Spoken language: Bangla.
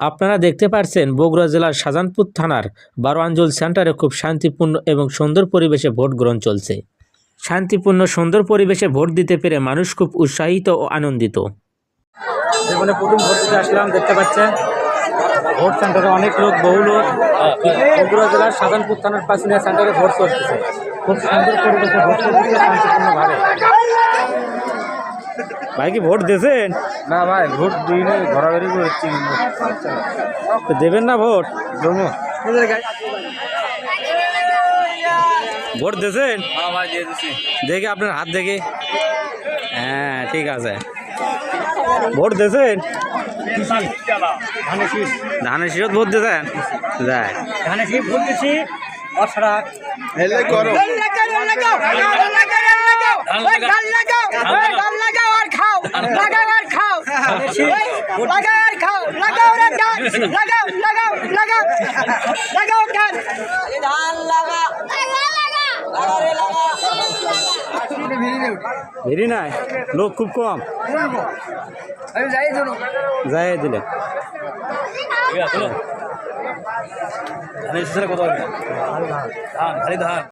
আপনারা দেখতে পাচ্ছেন বগুড়া জেলার শাহজাহানপুর থানার বারোয়াঞ্জল সেন্টারে খুব শান্তিপূর্ণ এবং সুন্দর পরিবেশে ভোট গ্রহণ চলছে। শান্তিপূর্ণ, সুন্দর পরিবেশে ভোট দিতে পেরে মানুষ খুব উৎসাহিত ও আনন্দিত। প্রথম ভোট দিতে আসলাম, দেখতে পাচ্ছেন? ভোট সেন্টারে অনেক লোক, বহু লোক। বগুড়া জেলার সাধারণপুর থানার পাশে সেন্টারে ভোট চলতেছে। খুব সুন্দর পরিবেশে ভোট চলতেছে শান্তিপূর্ণভাবে ভাই কি ভোট দিয়েছেন না ভাই ভোট দিই নাই ঘোরাঘুরি করছি। দেবেন না ভোট? ভোট দিয়েছেন হ্যাঁ ভাই দিয়ে দিচ্ছি দেখে আপনার হাত দেখে। হ্যাঁ ঠিক আছে। ভোট দিয়েছেন ধানের শিরত ভোট দিয়েছেন যায় ধানে শীষ ভোট দিচ্ছি অছড়া লাগাও লাগাও লাগাও লাগাও ওই গাল লাগাও ওই গাল লাগাও আর খাও লাগাও আর খাও ওই লাগাও আর খাও লাগাও রে গাছ লাগাও লাগাও লাগাও লাগাও গাছ ধান লাগা। লাগা। ভিড়ি নাই লোক খুব কম। আমি যাই দিলে। ধানের কত ধান ধান।